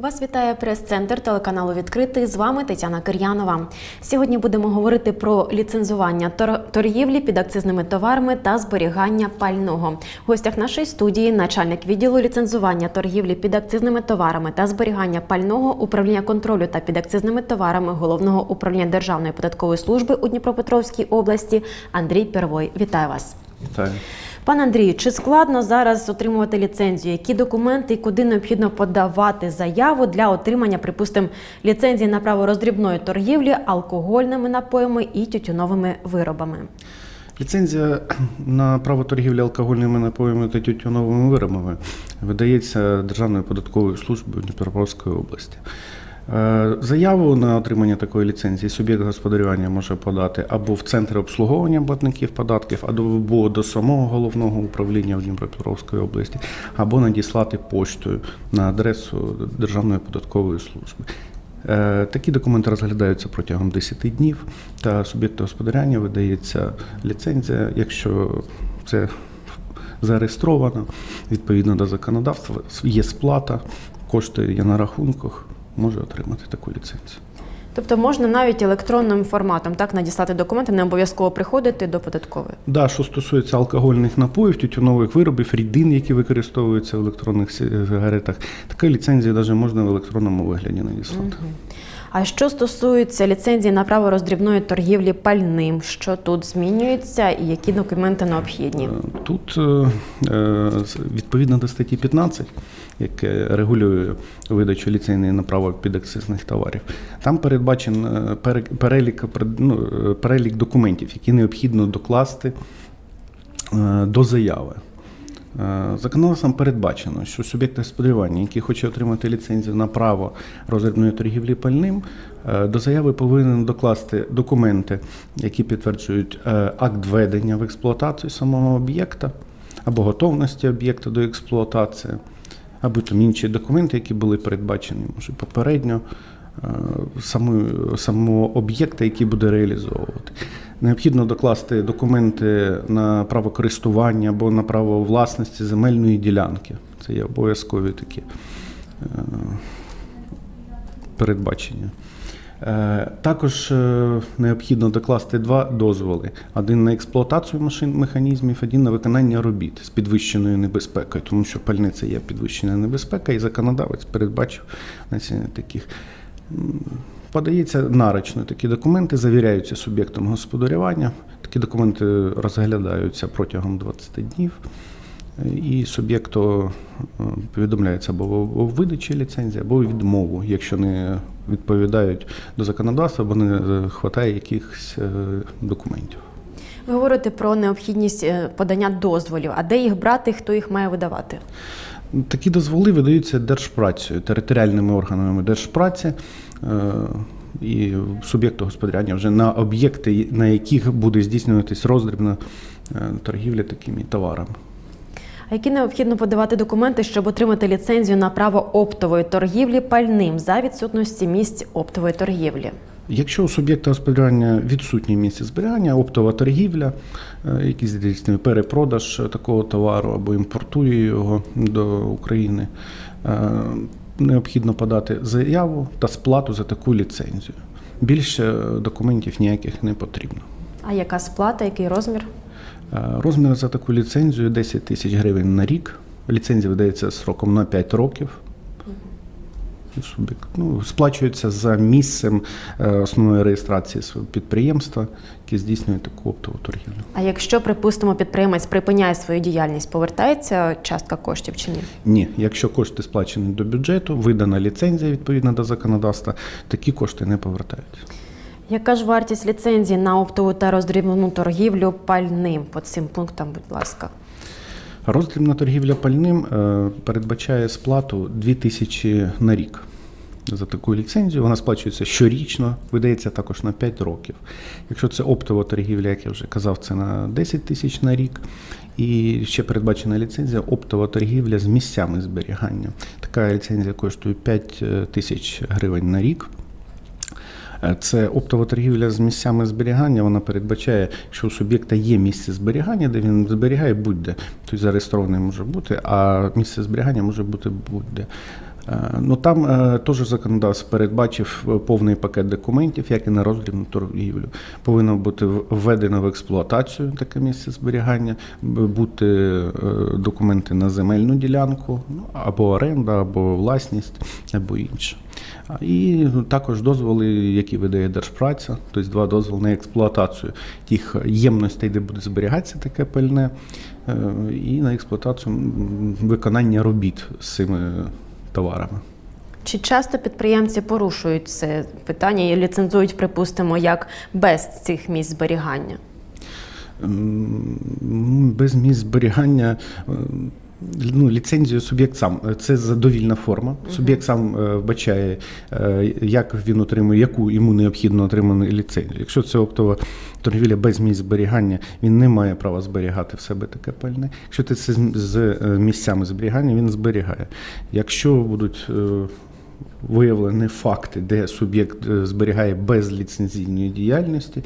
Вас вітає прес-центр телеканалу Відкритий. З вами Тетяна Кир'янова. Сьогодні будемо говорити про ліцензування тор- торгівлі під акцизними товарами та зберігання пального. В гостях нашої студії начальник відділу ліцензування торгівлі під акцизними товарами та зберігання пального управління контролю та під акцизними товарами головного управління Державної податкової служби у Дніпропетровській області Андрій Первой. Вітаю вас. Вітаю. Пане Андрію, чи складно зараз отримувати ліцензію? Які документи і куди необхідно подавати заяву для отримання, припустимо, ліцензії на право роздрібної торгівлі алкогольними напоями і тютюновими виробами? Ліцензія на право торгівлі алкогольними напоями та тютюновими виробами видається Державною податковою службою Дніпропетровської області. Е, Заяву на отримання такої ліцензії суб'єкт господарювання може подати або в центр обслуговування платників податків, або до самого головного управління в Дніпропетровській області, або надіслати поштою на адресу Державної податкової служби. Е, Такі документи розглядаються протягом 10 днів, та суб'єкту господарювання видається ліцензія, якщо це зареєстровано відповідно до законодавства, є сплата, кошти є на рахунках, може отримати таку ліцензію. Тобто можна навіть електронним форматом так надіслати документи, не обов'язково приходити до податкової. Да, що стосується алкогольних напоїв, тютюнових виробів, рідин, які використовуються в електронних сигаретах, така ліцензія навіть можна в електронному вигляді надіслати. А що стосується ліцензії на право роздрібної торгівлі пальним, що тут змінюється і які документи необхідні? Е, Тут е, е, відповідно до статті 15, яке регулює видачу ліцензії на право підакцизних товарів, там передбачен е, перелік, ну, е, перелік документів, які необхідно докласти е, до заяви. Законодавством передбачено, що суб'єкт господарювання, який хоче отримати ліцензію на право роздрібної торгівлі пальним, до заяви повинен докласти документи, які підтверджують акт введення в експлуатацію самого об'єкта або готовності об'єкта до експлуатації, або там інші документи, які були передбачені може, попередньо е, самого, самого об'єкта, який буде реалізовувати. Необхідно докласти документи на право користування або на право власності земельної ділянки. Це є обов'язкові такі е, передбачення. Е, Також е, необхідно докласти два дозволи: один на експлуатацію машин механізмів, один на виконання робіт з підвищеною небезпекою, тому що пальниця є підвищена небезпека, і законодавець передбачив таких. Подається нарочно такі документи, завіряються суб'єктом господарювання. Такі документи розглядаються протягом 20 днів. І суб'єкту повідомляється або видачі ліцензії, або відмову, якщо не відповідають до законодавства, або не вистачає якихось е, документів. Ви говорите про необхідність е, подання дозволів, а де їх брати, хто їх має видавати? Такі дозволи видаються держпрацею, територіальними органами держпраці е, і суб'єкту господарювання вже на об'єкти, на яких буде здійснюватись роздрібна е, торгівля такими товарами. Які необхідно подавати документи, щоб отримати ліцензію на право оптової торгівлі пальним за відсутності місць оптової торгівлі? Якщо у суб'єкта господарювання відсутнє місце зберігання, оптова торгівля, е, якийсь здійснює перепродаж такого товару або імпортує його до України, е, необхідно подати заяву та сплату за таку ліцензію. Більше документів ніяких не потрібно. А яка сплата, який розмір? Е, Розмір за таку ліцензію 10 тисяч гривень на рік. Ліцензія видається сроком на 5 років. Ну, сплачується за місцем е, основної реєстрації свого підприємства, яке здійснює таку оптову торгівлю. А якщо, припустимо, підприємець припиняє свою діяльність, повертається частка коштів чи ні? Ні, якщо кошти сплачені до бюджету, видана ліцензія відповідно до законодавства, такі кошти не повертаються. Яка ж вартість ліцензії на оптову та роздрібну торгівлю пальним? По цим пунктам, будь ласка. Роздрібна торгівля пальним е, передбачає сплату 2 тисячі на рік. За таку ліцензію вона сплачується щорічно, видається також на 5 років. Якщо це оптова торгівля, як я вже казав, це на 10 тисяч на рік. І ще передбачена ліцензія оптова торгівля з місцями зберігання. Така ліцензія коштує 5 тисяч гривень на рік. Е, Це оптова торгівля з місцями зберігання. Вона передбачає, що у суб'єкта є місце зберігання, де він зберігає будь-де. Тобто зареєстрований може бути, а місце зберігання може бути будь-де. Е, Ну там е, теж законодавство передбачив повний пакет документів, як і на роздрібну торгівлю. Повинно бути введено в експлуатацію таке місце зберігання, бути документи на земельну ділянку, ну, або оренда, або власність, або інше. І ну, також дозволи, які видає Держпраця, тобто два дозволи на експлуатацію тих ємностей, де буде зберігатися таке пальне, е, і на експлуатацію виконання робіт з цими товарами. Чи часто підприємці порушують це питання і ліцензують, припустимо, як без цих місць зберігання? Без місць зберігання. Ну, ліцензію суб'єкт сам це задовільна форма. Суб'єкт сам е, вбачає, е, як він отримує, яку йому необхідно отриману ліцензію. Якщо це оптова торгівля без місць зберігання, він не має права зберігати в себе таке пальне. Якщо це з, е, місцями зберігання, він зберігає. Якщо будуть виявлені факти, де суб'єкт е, зберігає безліцензійної діяльності,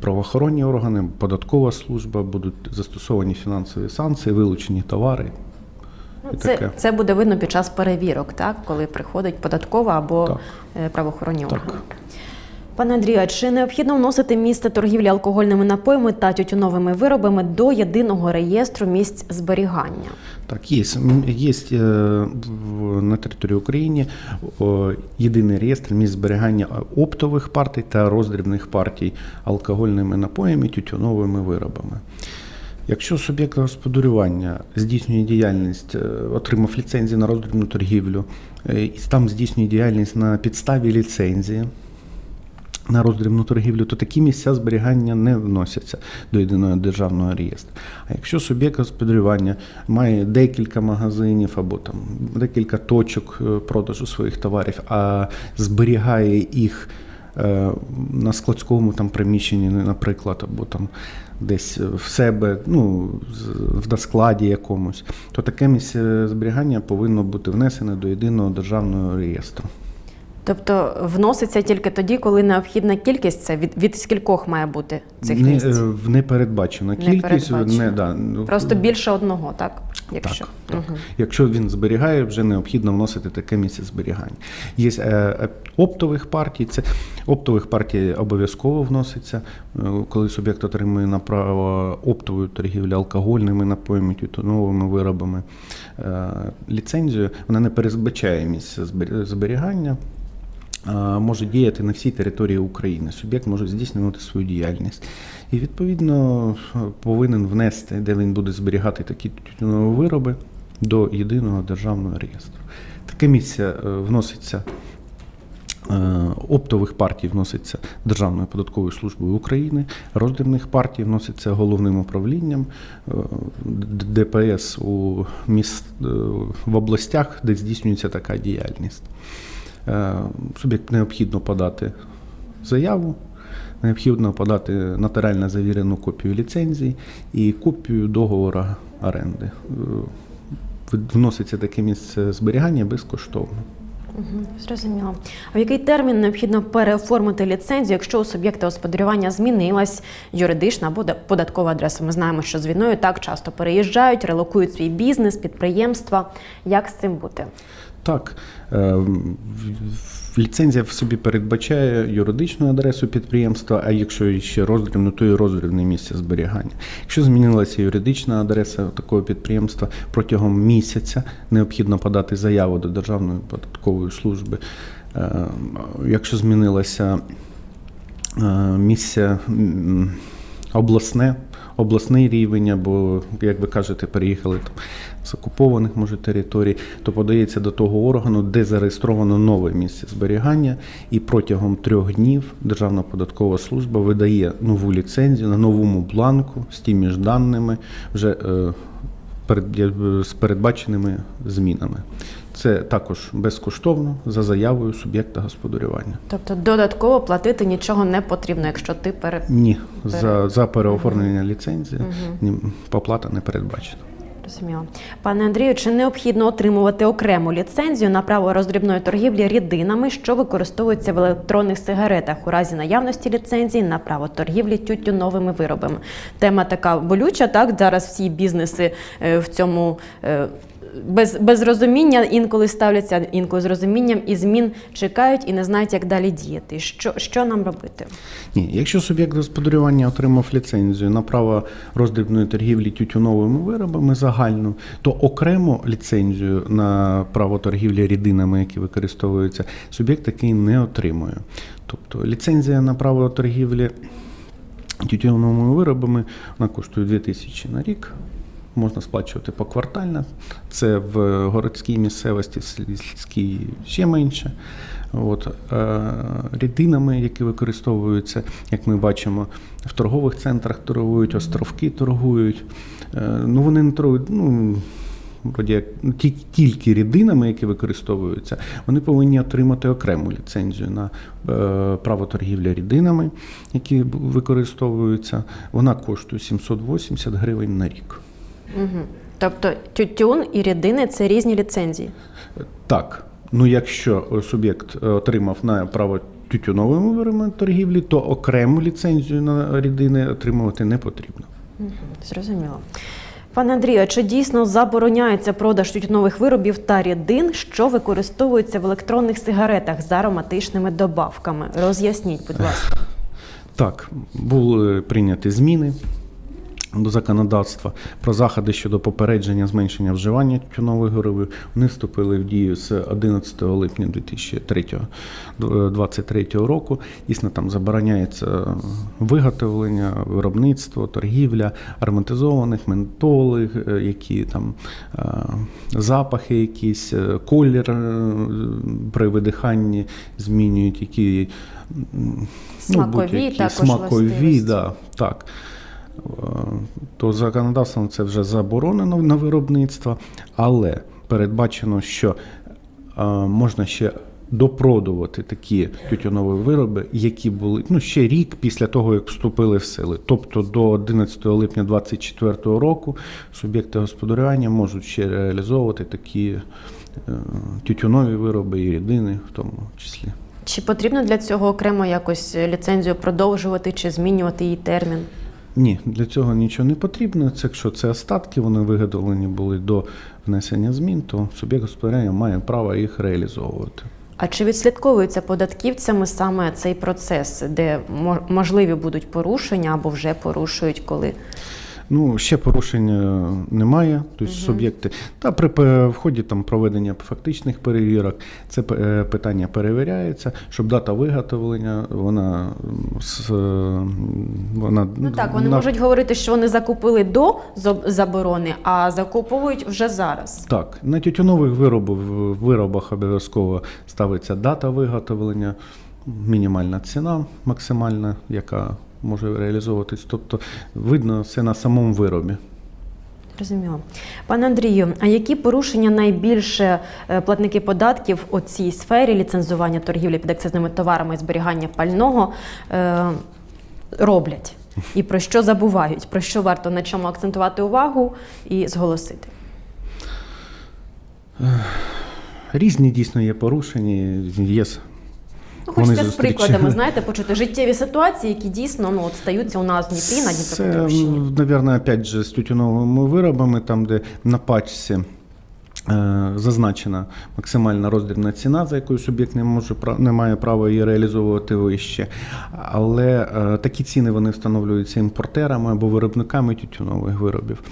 правоохоронні органи, податкова служба будуть застосовані фінансові санкції, вилучені товари. Ну, І Це, таке. це буде видно під час перевірок, так? коли приходить податкова або Так. е, правоохоронні Так. Пане Андрію, чи необхідно вносити місце торгівлі алкогольними напоями та тютюновими виробами до єдиного реєстру місць зберігання? Так, є. Є е, на території України єдиний реєстр місць зберігання оптових партій та роздрібних партій алкогольними напоями, тютюновими виробами. Якщо суб'єкт господарювання здійснює діяльність, е, отримав ліцензію на роздрібну торгівлю, е, і там здійснює діяльність на підставі ліцензії, на роздрібну торгівлю, то такі місця зберігання не вносяться до єдиного державного реєстру. А якщо суб'єкт господарювання має декілька магазинів або там декілька точок е, продажу своїх товарів, а зберігає їх е, на складському там приміщенні, наприклад, або там десь в себе, ну, в складі якомусь, то таке місце зберігання повинно бути внесене до єдиного державного реєстру. Тобто вноситься тільки тоді, коли необхідна кількість це від, від скількох має бути цих не, місць? е, не передбачена кількість. передбачено. Не, да, ну, Просто більше одного, так? Якщо. Так, так. Мгм. Якщо він зберігає, вже необхідно вносити таке місце зберігання. Є е, е, оптових партій, це оптових партій обов'язково вноситься, е, коли суб'єкт отримує на право оптової торгівлі алкогольними напоями, тютюновими виробами. Е, ліцензію вона не передбачає місце збер- зберігання. Може діяти на всій території України. Суб'єкт може здійснювати свою діяльність. І відповідно повинен внести, де він буде зберігати такі тютюнові вироби до єдиного державного реєстру. Таке місце е, вноситься. е, Оптових партій вноситься Державною податковою службою України, роздрібних партій вноситься головним управлінням е, ДПС у міст в областях, де здійснюється така діяльність. Е, Суб'єкт необхідно подати заяву, необхідно подати нотаріально завірену копію ліцензії і копію договору оренди. Е, Вноситься таке місце зберігання безкоштовно. Мгм, Зрозуміло. А в який термін необхідно переоформити ліцензію, якщо у суб'єкта господарювання змінилась юридична або податкова адреса? Ми знаємо, що з війною так часто переїжджають, релокують свій бізнес, підприємства. Як з цим бути? Так, е, ліцензія в собі передбачає юридичну адресу підприємства, а якщо ще роздрібну, то і роздрібне місце зберігання. Якщо змінилася юридична адреса такого підприємства, протягом місяця необхідно подати заяву до Державної податкової служби. Е, Якщо змінилося е, місце обласне, обласний рівень, або, як ви кажете, переїхали там з окупованих може територій, то подається до того органу, де зареєстровано нове місце зберігання, і протягом трьох днів Державна податкова служба видає нову ліцензію на новому бланку з тими ж даними, вже е, перед, з передбаченими змінами. Це також безкоштовно за заявою суб'єкта господарювання. Тобто додатково платити нічого не потрібно, якщо ти пере... Ні, за, за переоформлення ліцензії ні, поплата не передбачена. Розуміло. Пане Андрію, чи необхідно отримувати окрему ліцензію на право роздрібної торгівлі рідинами, що використовуються в електронних сигаретах у разі наявності ліцензії на право торгівлі тютюновими виробами? Тема така болюча. Так зараз всі бізнеси е, в цьому. Без, без розуміння інколи ставляться, інколи з розумінням і змін чекають і не знають, як далі діяти. Що, що нам робити? Ні, якщо суб'єкт господарювання отримав ліцензію на право роздрібної торгівлі тютюновими виробами загальну, то окремо ліцензію на право торгівлі рідинами, які використовуються, суб'єкт такий не отримує. Тобто ліцензія на право торгівлі тютюновими виробами вона коштує 2000 на рік. Можна сплачувати поквартально. Це в городській місцевості, в сільській ще менше. От, е, рідинами, які використовуються, як ми бачимо, в торгових центрах торгують, островки торгують. Е, ну, вони не торгують, ну, як ну, ті- тільки рідинами, які використовуються, вони повинні отримати окрему ліцензію на е, право торгівлі рідинами, які використовуються. Вона коштує 780 гривень на рік. Угу. Тобто тютюн і рідини це різні ліцензії. Так, ну якщо суб'єкт е, отримав на право тютюновими виробами торгівлі, то окрему ліцензію на рідини отримувати не потрібно. Угу. Зрозуміло. Пане Андрію, чи дійсно забороняється продаж тютюнових виробів та рідин, що використовуються в електронних сигаретах з ароматичними добавками? Роз'ясніть, будь ласка. Так, були прийняті зміни до законодавства про заходи щодо попередження зменшення вживання тютюнових виробів. Вони вступили в дію з 11 липня 2023 року. Дійсно, там забороняється виготовлення, виробництво, торгівля ароматизованих ментоли, е, які там е, запахи, якісь е, колір при видиханні змінюють, які Смакові будь-які смакові, да, так. Е, То законодавством це вже заборонено на виробництво, але передбачено, що е, можна ще допродувати такі тютюнові вироби, які були ну, ще рік після того, як вступили в сили. Тобто до 11 липня 2024 року суб'єкти господарювання можуть ще реалізовувати такі е, тютюнові вироби і рідини в тому числі. Чи потрібно для цього окремо якось ліцензію продовжувати чи змінювати її термін? Ні, для цього нічого не потрібно. Це якщо це остатки, вони виготовлені були до внесення змін, то суб'єкт господарювання має право їх реалізовувати. А чи відслідковується податківцями саме цей процес, де мо- можливі будуть порушення або вже порушують, коли Ну, ще порушення немає. Тобто суб'єкти та при вході там проведення фактичних перевірок це е, питання перевіряється, щоб дата виготовлення вона е, вона ну так вони на- можуть говорити, що вони закупили до заборони, а закуповують вже зараз. Так, на тютюнових виробах, виробах обов'язково ставиться дата виготовлення, мінімальна ціна максимальна, яка може реалізовуватись. Тобто видно все на самому виробі. Розуміло. Пане Андрію, а які порушення найбільше е, платники податків у цій сфері ліцензування торгівлі під акцизними товарами і зберігання пального е, роблять? І про що забувають? Про що варто на чому акцентувати увагу і зголосити? Різні дійсно є порушення, є Ну, хочеться з прикладами, знаєте, почути життєві ситуації, які дійсно ну, от стаються у нас в Дніпрі на Це, Дніпропетровщині. мабуть, опять же, з тютюновими виробами, там, де на пачці е, зазначена максимальна роздрібна ціна, за якою суб'єкт не може не має права її реалізовувати вище. Але е, такі ціни вони встановлюються імпортерами або виробниками тютюнових виробів.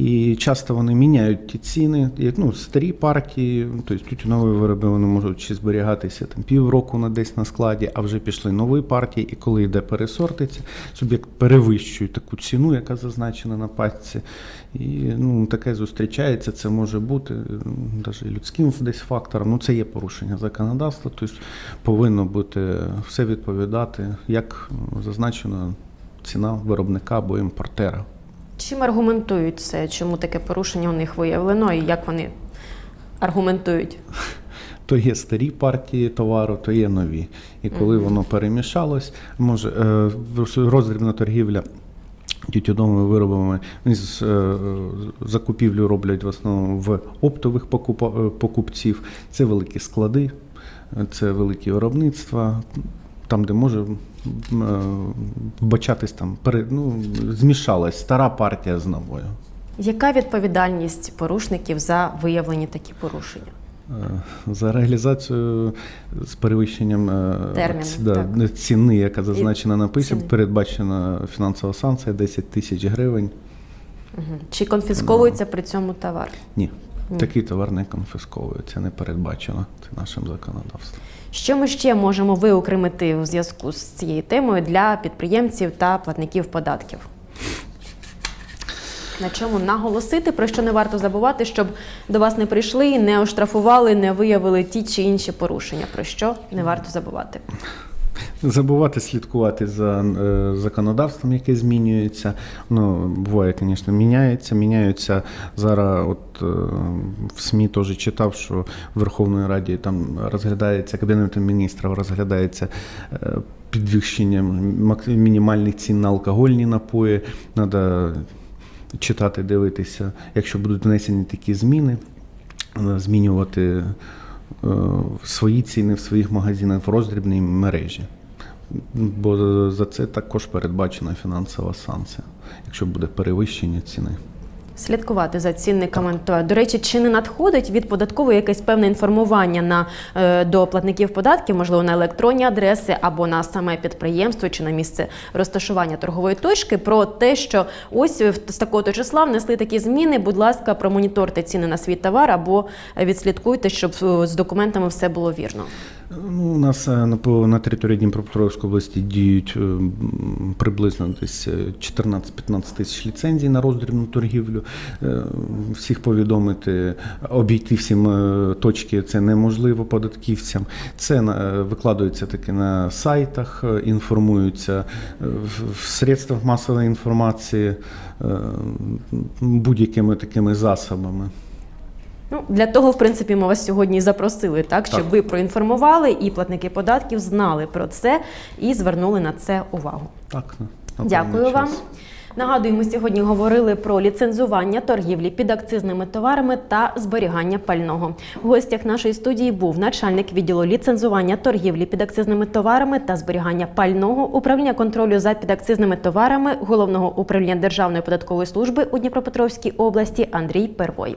І часто вони міняють ті ціни, як, ну, старі партії, тобто тютюнові вироби вони можуть ще зберігатися там півроку на десь на складі, а вже пішли нові партії, і коли йде пересортиця, суб'єкт перевищує таку ціну, яка зазначена на пачці. І ну, таке зустрічається, це може бути навіть людським десь фактором. Ну, це є порушення законодавства, тобто повинно бути все відповідати, як зазначена ціна виробника або імпортера. Чим аргументують це? Чому таке порушення у них виявлено і як вони аргументують? То є старі партії товару, то є нові. І коли воно перемішалось, може е, роздрібна торгівля тютюновими виробами з е, закупівлю роблять в основному в оптових е, покупців. Це великі склади, це великі виробництва. Там, де може е, вбачатись там, ну, змішалась стара партія з новою. Яка відповідальність порушників за виявлені такі порушення? Е, За реалізацію з перевищенням е, Терміну, ці- да, ціни, яка зазначена на писі, передбачена фінансова санкція 10 тисяч гривень. Чи конфісковується при цьому товар? Ні, Ні. такий товар не конфісковується, не передбачено це нашим законодавством. Що ми ще можемо виокремити у зв'язку з цією темою для підприємців та платників податків? На чому наголосити, про що не варто забувати, щоб до вас не прийшли, не оштрафували, не виявили ті чи інші порушення, про що не варто забувати. Забувати слідкувати за е, законодавством, яке змінюється. Ну, буває, звісно, міняється. Міняються зараз. От е, в СМІ теж читав, що в Верховної Раді там розглядається Кабінетом міністрів, розглядається е, підвищення мінімальних цін на алкогольні напої. Треба читати, дивитися, якщо будуть внесені такі зміни, е, змінювати свої ціни в своїх магазинах в роздрібній мережі. Бо за це також передбачена фінансова санкція, якщо буде перевищення ціни. Слідкувати за цінниками. То, До речі, чи не надходить від податкової якесь певне інформування на, е, до платників податків, можливо, на електронні адреси або на саме підприємство чи на місце розташування торгової точки, про те, що ось в- з такого числа внесли такі зміни. Будь ласка, промоніторте ціни на свій товар або е, відслідкуйте, щоб е, з документами все було вірно. Ну, у нас е, на, на території Дніпропетровської області діють е, приблизно десь е, 14-15 тисяч ліцензій на роздрібну торгівлю. Е, Всіх повідомити, обійти всім е, точки це неможливо податківцям. Це е, викладується таки на сайтах, е, інформуються е, в, средствах масової інформації е, будь-якими такими засобами. Ну, для того, в принципі, ми вас сьогодні і запросили, так, щоб Так. ви проінформували і платники податків знали про це і звернули на це увагу. Так, на Дякую певний вам. час. Нагадую, ми сьогодні говорили про ліцензування торгівлі під акцизними товарами та зберігання пального. В гостях нашої студії був начальник відділу ліцензування торгівлі під акцизними товарами та зберігання пального управління контролю за підакцизними товарами головного управління Державної податкової служби у Дніпропетровській області Андрій Первой.